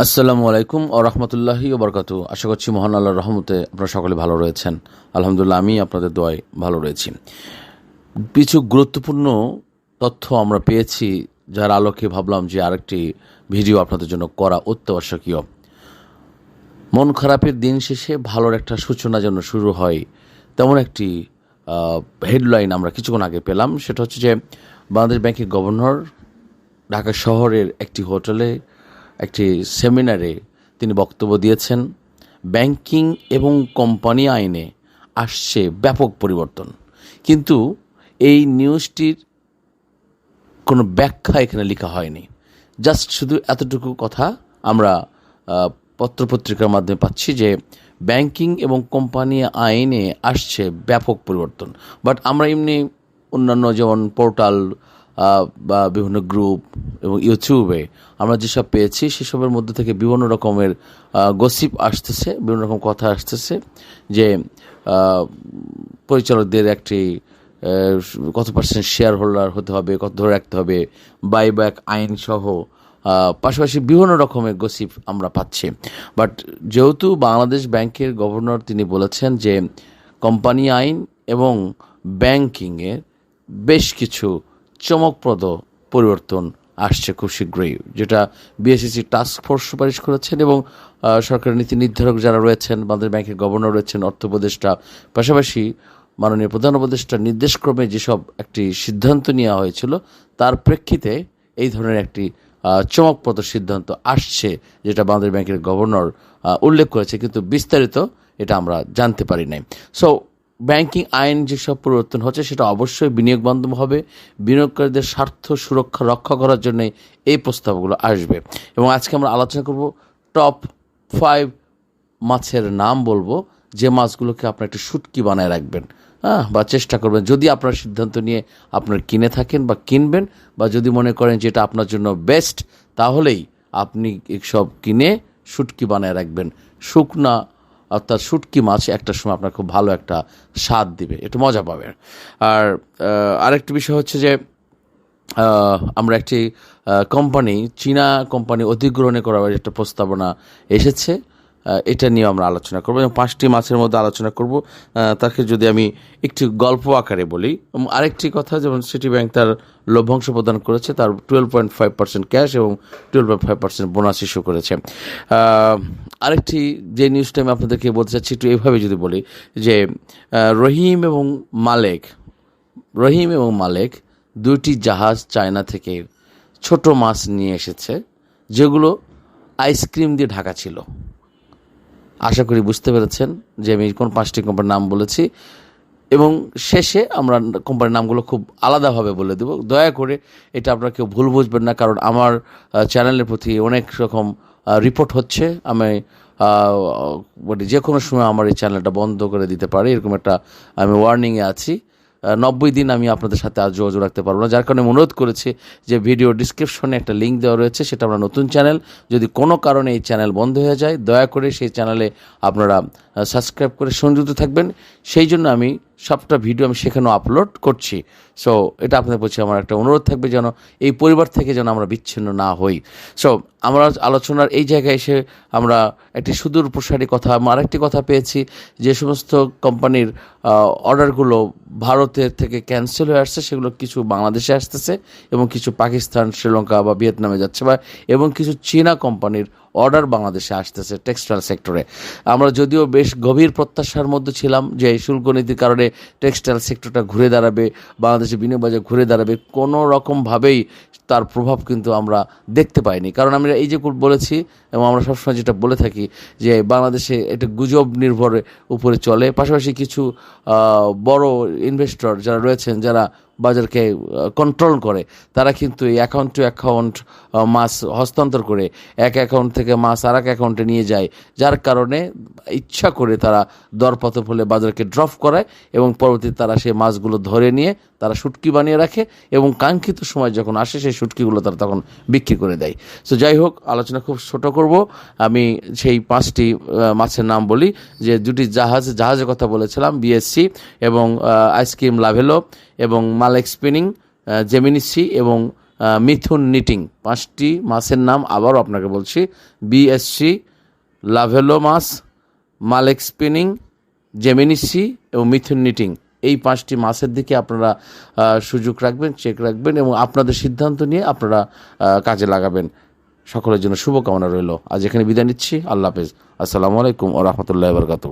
আসসালামু আলাইকুম ও রহমতুল্লাহি বরকাত আশা করছি মহান আল্লাহর রহমতে আপনারা সকলে ভালো রয়েছেন। আলহামদুলিল্লাহ, আমি আপনাদের দোয়ায় ভালো রয়েছি। কিছু গুরুত্বপূর্ণ তথ্য আমরা পেয়েছি, যার আলোকে ভাবলাম যে আরেকটি ভিডিও আপনাদের জন্য করা অত্যাবশ্যকীয়। মন খারাপের দিন শেষে ভালোর একটা সূচনা যেন শুরু হয়, তেমন একটি হেডলাইন আমরা কিছুক্ষণ আগে পেলাম। সেটা হচ্ছে যে বাংলাদেশ ব্যাংকের গভর্নর ঢাকা শহরের একটি হোটেলে একটি সেমিনারে তিনি বক্তব্য দিয়েছেন, ব্যাংকিং এবং কোম্পানি আইনে আসছে ব্যাপক পরিবর্তন। কিন্তু এই নিউজটির কোনো ব্যাখ্যা এখানে লেখা হয়নি। জাস্ট শুধু এতটুকু কথা আমরা পত্রপত্রিকার মাধ্যমে পাচ্ছি যে ব্যাংকিং এবং কোম্পানি আইনে আসছে ব্যাপক পরিবর্তন। বাট আমরা এমনি অন্যান্য যেমন পোর্টাল বা বিভিন্ন গ্রুপ এবং ইউটিউবে আমরা যেসব পেয়েছি, সেসবের মধ্যে থেকে বিভিন্ন রকমের গসিপ আসতেছে, বিভিন্ন রকম কথা আসতেছে যে পরিচালকদের একটি কত পার্সেন্ট শেয়ার হোল্ডার হতে হবে, কত ধরে রাখতে হবে বাইব্যাক আইন সহ পাশাপাশি বিভিন্ন রকমের গসিপ আমরা পাচ্ছি। বাট যেহেতু বাংলাদেশ ব্যাংকের গভর্নর তিনি বলেছেন যে কোম্পানি আইন এবং ব্যাংকিংয়ের বেশ কিছু চমকপ্রদ পরিবর্তন আসছে খুব শীঘ্রই, যেটা বিএসসি টাস্ক ফোর্স সুপারিশ করেছেন এবং সরকারের নীতি নির্ধারক যারা রয়েছেন বাংলাদেশ ব্যাংকের গভর্নর রয়েছেন অর্থ উপদেষ্টা পাশাপাশি মাননীয় প্রধান উপদেষ্টার নির্দেশক্রমে যেসব একটি সিদ্ধান্ত নেওয়া হয়েছিল, তার প্রেক্ষিতে এই ধরনের একটি চমকপ্রদ সিদ্ধান্ত আসছে, যেটা বাংলাদেশ ব্যাংকের গভর্নর উল্লেখ করেছে, কিন্তু বিস্তারিত এটা আমরা জানতে পারি নাই। সো ব্যাংকিং আইন যেসব পরিবর্তন হচ্ছে, সেটা অবশ্যই বিনিয়োগ বান্ধব হবে। বিনিয়োগকারীদের স্বার্থ সুরক্ষা রক্ষা করার জন্য এই প্রস্তাবগুলো আসবে। এবং আজকে আমরা আলোচনা করব টপ ফাইভ মাছের নাম বলব, যে মাছগুলোকে আপনার একটু শুটকি বানায় রাখবেন। হ্যাঁ বা চেষ্টা করবেন, যদি আপনার সিদ্ধান্ত নিয়ে আপনার কিনে থাকেন বা কিনবেন, বা যদি মনে করেন যে এটা আপনার জন্য বেস্ট, তাহলেই আপনি সব কিনে শুটকি বানায় রাখবেন। শুকনা অর্থাৎ শুটকি মাছ একটা সময় আপনার খুব ভালো একটা স্বাদ দিবে, একটু মজা পাবেন আর আরেকটি বিষয় হচ্ছে যে আমরা একটি কোম্পানি চীনা কোম্পানি অধিগ্রহণে করার একটা প্রস্তাবনা এসেছে। এটা নিয়ে আমরা আলোচনা করব এবং পাঁচটি মাছের মধ্যে আলোচনা করব। তাকে যদি আমি একটি গল্প আকারে বলি আরেকটি কথা, যেমন সিটি ব্যাংক তার লভ্যাংশ প্রদান করেছে, তার twelve point five percent cash এবং twelve point five percent bonus issue করেছে। আরেকটি যে নিউজটা আমি আপনাদেরকে বলতে চাচ্ছি, একটু এইভাবে যদি বলি, যে রহিম এবং মালেক, রহিম এবং মালেক দুটি জাহাজ চায়না থেকে ছোট মাছ নিয়ে এসেছে, যেগুলো আইসক্রিম দিয়ে ঢাকা ছিল। আশা করি বুঝতে পেরেছেন যে আমি কোন পাঁচটি কোম্পানির নাম বলেছি। এবং শেষে আমরা কোম্পানির নামগুলো খুব আলাদাভাবে বলে দেব। দয়া করে এটা আপনারা কেউ ভুল বুঝবেন না, কারণ আমার চ্যানেলের প্রতি অনেক রকম রিপোর্ট হচ্ছে। আমি মানে যে কোনো সময় আমার এই চ্যানেলটা বন্ধ করে দিতে পারি, এরকম একটা, আমি ওয়ার্নিংয়ে আছি। নব্বই দিন আমি আপনাদের সাথে আজ যোগাযোগ রাখতে পারব না। যার কারণে অনুরোধ করেছি যে ভিডিও ডিসক্রিপশনে একটা লিঙ্ক দেওয়া রয়েছে, সেটা আমরা নতুন চ্যানেল যদি কোনো কারণে এই চ্যানেল বন্ধ হয়ে যায়, দয়া করে সেই চ্যানেলে আপনারা সাবস্ক্রাইব করে সংযুক্ত থাকবেন। সেই জন্য আমি সবটা ভিডিও আমি সেখানেও আপলোড করছি। সো এটা আপনাদের বলছি, আমার একটা অনুরোধ থাকবে যেন এই পরিবার থেকে যেন আমরা বিচ্ছিন্ন না হই। সো আমরা আলোচনার এই জায়গায় এসে আমরা একটি সুদূর প্রসারী কথা আরেকটি কথা পেয়েছি যে সমস্ত কোম্পানির অর্ডারগুলো ভারতের থেকে ক্যান্সেল হয়ে আসছে, সেগুলো কিছু বাংলাদেশে আসতেছে এবং কিছু পাকিস্তান, শ্রীলঙ্কা বা ভিয়েতনামে যাচ্ছে বা, এবং কিছু চীনা কোম্পানির অর্ডার বাংলাদেশে আসতেছে টেক্সটাইল সেক্টরে। আমরা যদিও বেশ গভীর প্রত্যাশার মধ্যে ছিলাম যে এই শুল্ক নীতির কারণে টেক্সটাইল সেক্টরটা ঘুরে দাঁড়াবে বাংলাদেশে বিনিয়োগ বাজার ঘুরে দাঁড়াবে, কোনো রকমভাবেই তার প্রভাব কিন্তু আমরা দেখতে পাইনি। কারণ আমরা এই যে বলেছি এবং আমরা সবসময় যেটা বলে থাকি যে বাংলাদেশে এটা গুজব নির্ভরে উপরে চলে। পাশাপাশি কিছু বড় ইনভেস্টর যারা রয়েছেন, যারা বাজারকে কন্ট্রোল করে। তারা কিন্তু এই অ্যাকাউন্ট টু অ্যাকাউন্ট মাছ হস্তান্তর করে, এক অ্যাকাউন্ট থেকে মাছ আর এক অ্যাকাউন্টে নিয়ে যায়, যার কারণে ইচ্ছা করে তারা দরপতন হলে বাজারকে ড্রপ করায় এবং পরবর্তীতে তারা সেই মাছগুলো ধরে নিয়ে তারা শুটকি বানিয়ে রাখে এবং কাঙ্ক্ষিত সময় যখন আসে সেই শুটকিগুলো তারা তখন বিক্রি করে দেয়। সো যাই হোক, আলোচনা খুব ছোট করব। আমি সেই পাঁচটি মাছের নাম বলি, যে দুটি জাহাজ, জাহাজের কথা বলেছিলাম বিএসসি এবং আইসক্রিম লাভেলো এবং মালেক স্পিনিং জেমিনি সি এবং মিথুন নিটিং। পাঁচটি মাছের নাম আবারও আপনাকে বলছি। বিএসসি লাভেলো মাছ, মালেক স্পিনিং জেমিনিসি এবং মিথুন নিটিং। এই পাঁচটি মাছের দিকে আপনারা সুযোগ রাখবেন, চেক রাখবেন এবং আপনাদের সিদ্ধান্ত নিয়ে আপনারা কাজে লাগাবেন। সকলের জন্য শুভকামনা রইল। আজ এখানে বিদায় নিচ্ছি। আল্লাহ হাফেজ। আসসালামু আলাইকুম ও রহমতুল্লাহ বরকাতু